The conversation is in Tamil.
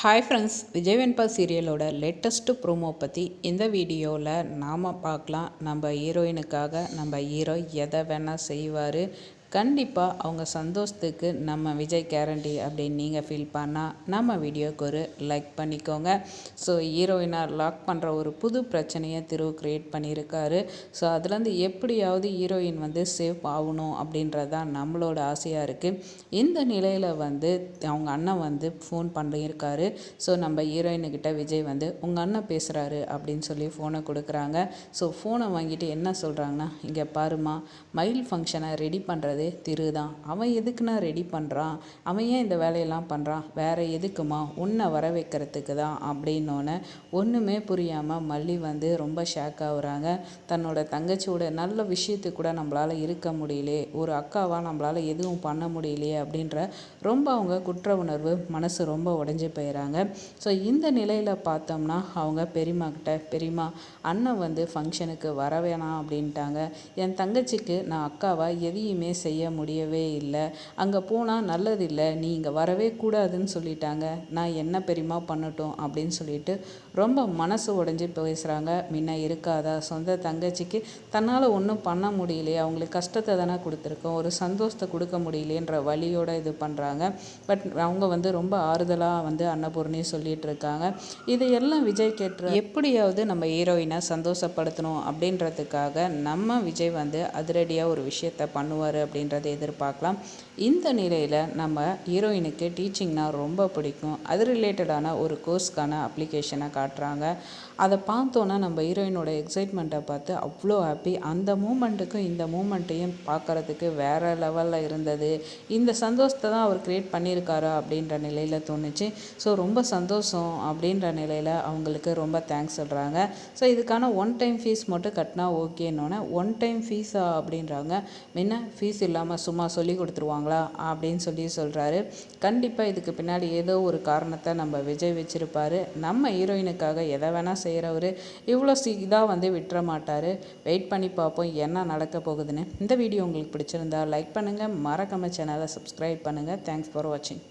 ஹாய் ஃப்ரெண்ட்ஸ் விஜய் வெண்பா சீரியலோட லேட்டஸ்ட்டு ப்ரோமோ பற்றி இந்த வீடியோவில் நாம் பார்க்கலாம். நம்ம ஹீரோயினுக்காக நம்ம ஹீரோ எதை வேணால் செய்வார் கண்டிப்பாக அவங்க சந்தோஷத்துக்கு நம்ம விஜய் கேரண்டி அப்படின்னு நீங்கள் ஃபீல் பண்ணால் நம்ம வீடியோக்கு ஒரு லைக் பண்ணிக்கோங்க. ஸோ ஹீரோயினாக லாக் பண்ணுற ஒரு புது பிரச்சனையை திரு க்ரியேட் பண்ணியிருக்காரு. ஸோ அதுலேருந்து எப்படியாவது ஹீரோயின் வந்து சேஃப் ஆகணும் அப்படின்றது தான் நம்மளோட ஆசையாக இருக்குது இந்த நிலையில் வந்து அவங்க அண்ணன் வந்து ஃபோன் பண்ணியிருக்காரு. ஸோ நம்ம ஹீரோயினுக்கிட்ட விஜய் வந்து உங்கள் அண்ணன் பேசுகிறாரு அப்படின்னு சொல்லி ஃபோனை கொடுக்குறாங்க. ஸோ ஃபோனை வாங்கிட்டு என்ன சொல்கிறாங்கன்னா இங்கே பாருமா மயில் ஃபங்க்ஷனை ரெடி பண்ணுறது பண்ணுறது திரு தான். அவன் எதுக்குன்னா ரெடி பண்ணுறான் அவன் ஏன் இந்த வேலையெல்லாம் பண்ணுறான் வேறு எதுக்குமா? உன்னை வர வைக்கிறதுக்கு தான். அப்படின்னோடனே ஒன்றுமே புரியாமல் மல்லி வந்து ரொம்ப ஷேக் ஆகுறாங்க. தன்னோட தங்கச்சியோட நல்ல விஷயத்துக்கு கூட நம்மளால் இருக்க முடியலையே ஒரு அக்காவாக நம்மளால் எதுவும் பண்ண முடியலையே அப்படின்ற ரொம்ப அவங்க குற்ற உணர்வு மனசு ரொம்ப உடஞ்சி போயிடறாங்க ஸோ இந்த நிலையில் பார்த்தோம்னா அவங்க பெரியம்மா கிட்ட பெரியம்மா அண்ணன் வந்து ஃபங்க்ஷனுக்கு வர வேணாம் அப்படின்ட்டாங்க. என் தங்கச்சிக்கு நான் அக்காவை எதையுமே செய்ய செய்ய முடியவே இல்லை. அங்கே போனால் நல்லதில்லை. நீ இங்கே வரவே கூடாதுன்னு சொல்லிட்டாங்க. நான் என்ன பெரியமா பண்ணட்டும் அப்படின்னு சொல்லிட்டு ரொம்ப மனசு உடஞ்சி பேசுகிறாங்க முன்ன இருக்காதா? சொந்த தங்கச்சிக்கு தன்னால் ஒன்றும் பண்ண முடியலையே. அவங்களுக்கு கஷ்டத்தை தானே கொடுத்துருக்கோம். ஒரு சந்தோஷத்தை கொடுக்க முடியலேன்ற வழியோடு இது பண்ணுறாங்க பட் அவங்க வந்து ரொம்ப ஆறுதலாக வந்து அன்னபூர்ணி சொல்லிட்டு இருக்காங்க. இதையெல்லாம் விஜய் கேட்டு எப்படியாவது நம்ம ஹீரோயினை சந்தோஷப்படுத்தணும் அப்படின்றதுக்காக நம்ம விஜய் வந்து அதிரடியாக ஒரு விஷயத்த பண்ணுவார் அப்படின்னு அப்படின்றத எதிர்பார்க்கலாம். இந்த நிலையில் நம்ம ஹீரோயினுக்கு டீச்சிங்னா ரொம்ப பிடிக்கும். அது ரிலேட்டடான ஒரு கோர்ஸ்க்கான அப்ளிகேஷனை காட்டுறாங்க. அதை பார்த்தோன்னா நம்ம ஹீரோயினோட எக்ஸைட்மெண்ட்டை பார்த்து அவ்வளோ ஹாப்பி அந்த மூமெண்ட்டுக்கும் இந்த மூமெண்ட்டையும் பார்க்குறதுக்கு வேறு லெவலில் இருந்தது. இந்த சந்தோஷத்தை தான் அவர் க்ரியேட் பண்ணியிருக்காரா அப்படின்ற நிலையில் தோணுச்சு. ஸோ ரொம்ப சந்தோஷம் அப்படின்ற நிலையில் அவங்களுக்கு ரொம்ப தேங்க்ஸ் சொல்கிறாங்க ஸோ இதுக்கான ஒன் டைம் ஃபீஸ் மட்டும் கட்டினா ஓகேன்னொன்னே ஒன் டைம் ஃபீஸா அப்படின்றாங்க. முன்ன ஃபீஸ் இல்லாமல் சும்மா சொல்லி கொடுத்துருவாங்களா அப்படின்னு சொல்லி சொல்கிறாரு கண்டிப்பாக இதுக்கு பின்னாடி ஏதோ ஒரு காரணத்தை நம்ம விஜய் வச்சுருப்பாரு. நம்ம ஹீரோயினுக்காக எதை வேணால் செய்கிறவர் இவ்வளோ சி இதாக வந்து விட்டுற மாட்டார். வெயிட் பண்ணி பார்ப்போம் என்ன நடக்க போகுதுன்னு. இந்த வீடியோ உங்களுக்கு பிடிச்சிருந்தா லைக் பண்ணுங்கள் மறக்காம சேனலை சப்ஸ்கிரைப் பண்ணுங்கள் தேங்க்ஸ் ஃபார் வாட்சிங்